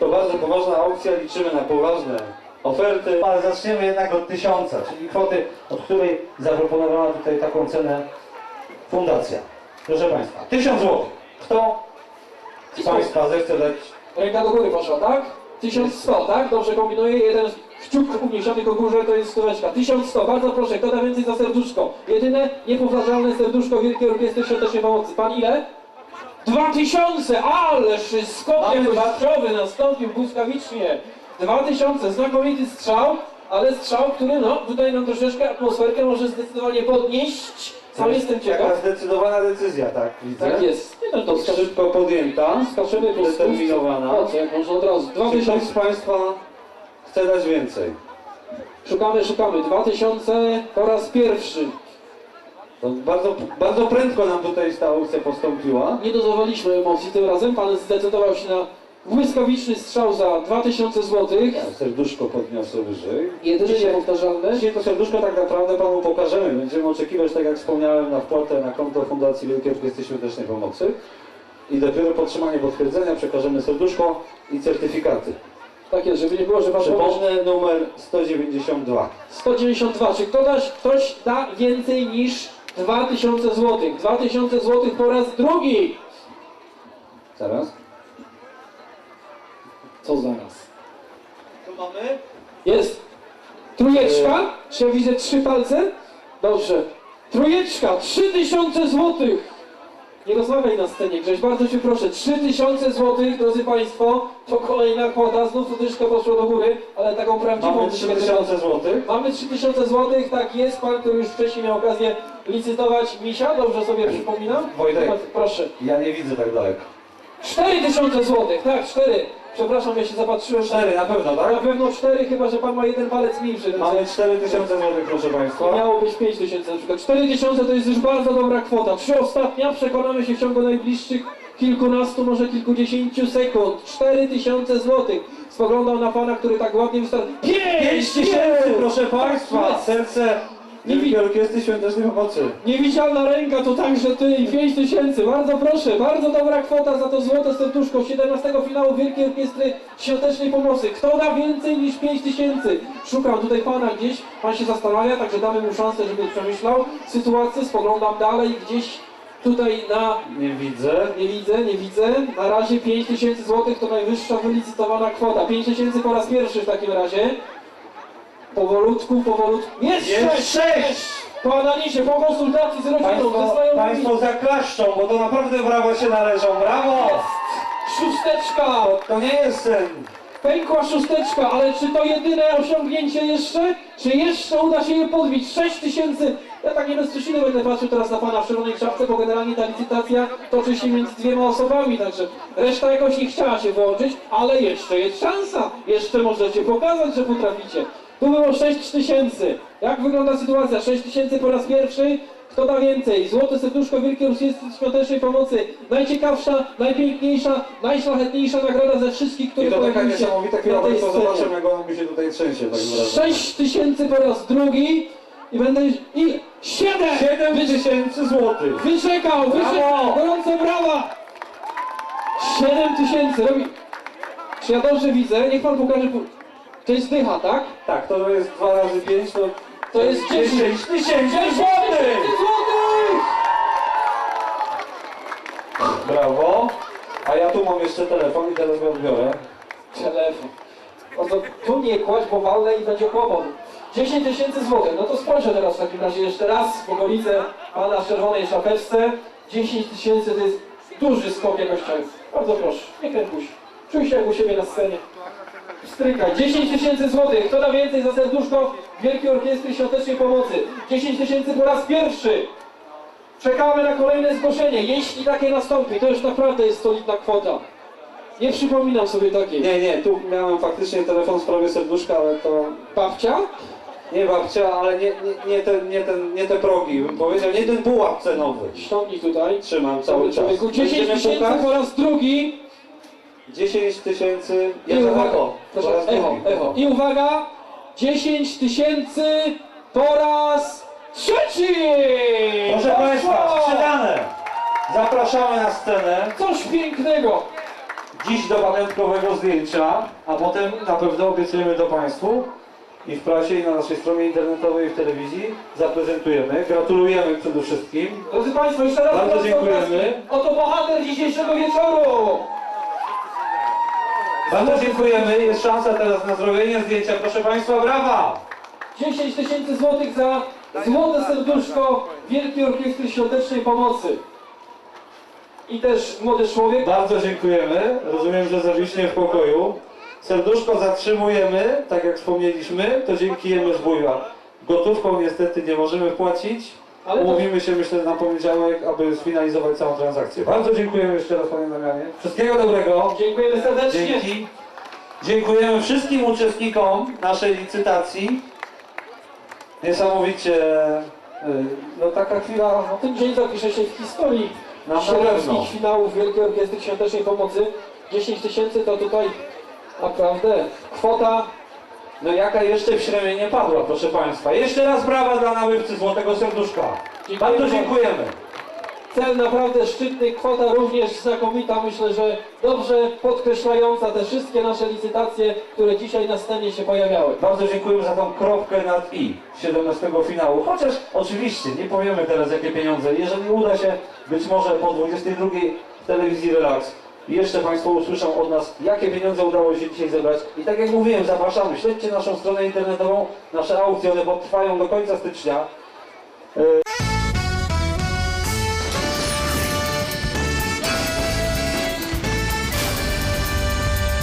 To bardzo poważna aukcja, liczymy na poważne oferty. Ale zaczniemy jednak od tysiąca, czyli kwoty, od której zaproponowała tutaj taką cenę fundacja. Proszę Państwa, tysiąc złotych. Kto z Państwa zechce dać Ręka do góry poszła, tak? 1100, tak? Dobrze kombinuję. Jeden kciuk uniesiony ku górze to jest stóweczka. 1100, bardzo proszę, kto da więcej za serduszko? Jedyne niepowtarzalne serduszko Wielkiej Orkiestry Świątecznej Pomocy. Pan ile? 2000, ależ skok Mamy dwa- jakościowy nastąpił błyskawicznie. 2000, znakomity strzał, ale strzał, który no tutaj nam troszeczkę atmosferkę może zdecydowanie podnieść. Sam jestem ciekaw. Taka zdecydowana decyzja, tak widzę. Tak jest. Nie, no to Szybko podjęta, skaczemy po zdeterminowana. Po co, jak można od razu? Czy ktoś 2000. z Państwa chce dać więcej? Szukamy, szukamy. 2000 po raz pierwszy. To bardzo, bardzo prędko nam tutaj ta aukcja postąpiła. Nie dozowaliśmy emocji tym razem. Pan zdecydował się na błyskawiczny strzał za 2000 zł. Serduszko podniosę wyżej. Jedyny Dzisiaj- niepowtarzalny. Dzisiaj to serduszko tak naprawdę Panu pokażemy. Będziemy oczekiwać, tak jak wspomniałem, na wpłatę na konto Fundacji Wielkiej Orkiestry Świątecznej Pomocy. I dopiero po otrzymaniu potwierdzenia przekażemy serduszko i certyfikaty. Tak jest, żeby nie było, że pan powie Przypomnę numer 192. 192. Czy ktoś, ktoś da więcej niż 2000 zł? 2000 zł po raz drugi. Zaraz. Co zaraz? Tu mamy? Jest. Trójeczka. Czy ja widzę trzy palce? Dobrze. Trójeczka. 3000 złotych. Nie rozmawiaj na scenie, Grześ, bardzo Cię proszę. 3000 złotych, drodzy Państwo, to kolejna kwota, znów troszeczkę poszło do góry, ale taką prawdziwą Mamy dyszkę 3000 zł. Mamy 3000 złotych, tak jest, Pan, który już wcześniej miał okazję licytować misia, dobrze sobie przypominam? Wojtek. Proszę. Ja nie widzę tak daleko. 4000 złotych, tak, 4. Przepraszam, ja się zapatrzyłem. 4 na pewno, Na tak? pewno 4, chyba że Pan ma jeden palec mniejszy. Mamy 4000 zł, proszę Państwa. Miało być 5 tysięcy na przykład. 4 tysiące to jest już bardzo dobra kwota. Trzy ostatnia przekonamy się w ciągu najbliższych kilkunastu, może kilkudziesięciu sekund. 4 tysiące złotych. Spoglądał na pana, który tak ładnie wystarczy. 5 5 tysięcy, proszę Państwa! jest. Serce Nie Wielkiej Orkiestry Świątecznej Pomocy. Niewidzialna ręka to także ty i 5 tysięcy. Bardzo proszę, bardzo dobra kwota za to złote serduszko 17 finału Wielkiej Orkiestry Świątecznej Pomocy. Kto da więcej niż 5 tysięcy? Szukam tutaj pana gdzieś, pan się zastanawia, także damy mu szansę, żeby przemyślał sytuację. Spoglądam dalej, gdzieś tutaj na Nie widzę. Nie widzę, nie widzę. Na razie 5 tysięcy złotych to najwyższa wylicytowana kwota. 5 tysięcy po raz pierwszy w takim razie. Powolutku, powolutku. Jest Jest sześć! sześć! Po analizie, po konsultacji z rodziną, ze Państwo, znajomymi. państwo zaklaszczą, bo to naprawdę brawo się należą. Brawo! Szósteczka! To nie jest ten. Pękła szósteczka, ale czy to jedyne osiągnięcie jeszcze? Czy jeszcze uda się je podbić? 6 tysięcy! Ja tak nie bez trzciny będę patrzył teraz na pana w czerwonej czapce, bo generalnie ta licytacja toczy się między dwiema osobami, także reszta jakoś nie chciała się włączyć, ale jeszcze jest szansa! Jeszcze możecie pokazać, że potraficie. Tu było 6 tysięcy. Jak wygląda sytuacja? 6 tysięcy po raz pierwszy. Kto da więcej? Złote serduszko Wielkiej Orkiestry Świątecznej Pomocy. Najciekawsza, najpiękniejsza, najszlachetniejsza nagroda ze wszystkich, które I to taka się niesamowita chwila, zobaczą jak ona mi się tutaj trzęsie. Tak wyraźnie. 6 tysięcy po raz drugi i będę i 7! 7 tysięcy złotych. Wyczekał, wyczekał! Brawo! Gorące brawa! 7 tysięcy robi. Czy ja dobrze widzę? Niech pan pokaże. To jest dycha, tak? Tak, to jest 2 razy 5, to, To jest 10 10 tysięcy 10 złotych. Brawo. A ja tu mam jeszcze telefon i teraz go odbiorę. Telefon. No to tu nie kładź, bo walnę i będzie kłopot. 10 tysięcy złotych. No to spojrzę teraz w takim razie jeszcze raz, go widzę pana w czerwonej szapeczce. 10 tysięcy to jest duży skok jakościowy. Bardzo proszę, nie krępuj się. Czuj się jak u siebie na scenie. Strykaj. 10 tysięcy złotych. Kto da więcej za serduszko Wielkiej Orkiestry Świątecznej Pomocy? 10 tysięcy po raz pierwszy. Czekamy na kolejne zgłoszenie. Jeśli takie nastąpi, to już naprawdę jest solidna kwota. Nie przypominam sobie takiej. Nie, nie, tu miałem faktycznie telefon w sprawie serduszka, ale to Babcia? nie babcia, ale nie, nie, nie, ten, nie, ten, nie te progi, bym powiedział, nie ten pułap cenowy. Ściągnij tutaj. Trzymam cały czas. Człowieku, 10 Będziemy tysięcy pukać? po raz drugi. 10 tysięcy, I uwaga, proszę, raz echo, echo. I uwaga, 10 tysięcy po raz trzeci! Proszę Poszło! Państwa, sprzedane! Zapraszamy na scenę. Coś pięknego. dziś do pamiątkowego zdjęcia, a potem na pewno obiecujemy to Państwu i w prasie, i na naszej stronie internetowej, i w telewizji zaprezentujemy. Gratulujemy przede wszystkim. Drodzy Państwo, jeszcze raz Bardzo dziękujemy. Oto bohater dzisiejszego wieczoru! Bardzo dziękujemy. Jest szansa teraz na zrobienie zdjęcia. Proszę Państwa, brawa! 10 tysięcy złotych za złote serduszko Wielkiej Orkiestry Świątecznej Pomocy. I też młody człowiek. Bardzo dziękujemy. Rozumiem, że zawiśnie w pokoju. Serduszko zatrzymujemy, tak jak wspomnieliśmy, to dzięki jemy zbójwa. Gotówką niestety nie możemy płacić. Ale to- Umówimy się myślę na poniedziałek, aby sfinalizować całą transakcję. Bardzo dziękujemy jeszcze raz Panie Damianie. Wszystkiego dobrego. Dziękujemy serdecznie. Dzięki. Dziękujemy wszystkim uczestnikom naszej licytacji. Niesamowicie, y, no taka chwila, no, Ten dzień zapisze się w historii sieradzkich finałów Wielkiej Orkiestry Świątecznej Pomocy. 10 tysięcy to tutaj naprawdę kwota. No jaka jeszcze w Śremie nie padła, proszę Państwa. Jeszcze raz brawa dla nabywcy Złotego Serduszka. Bardzo bardzo. dziękujemy. Cel naprawdę szczytny, kwota również znakomita. Myślę, że dobrze podkreślająca te wszystkie nasze licytacje, które dzisiaj na scenie się pojawiały. Bardzo dziękujemy za tą kropkę nad i 17 finału. Chociaż oczywiście nie powiemy teraz jakie pieniądze. Jeżeli uda się, być może po 22 w telewizji Relax jeszcze Państwo usłyszą od nas, jakie pieniądze udało się dzisiaj zebrać. I tak jak mówiłem, zapraszamy. Śledźcie naszą stronę internetową, nasze aukcje, one potrwają do końca stycznia. E,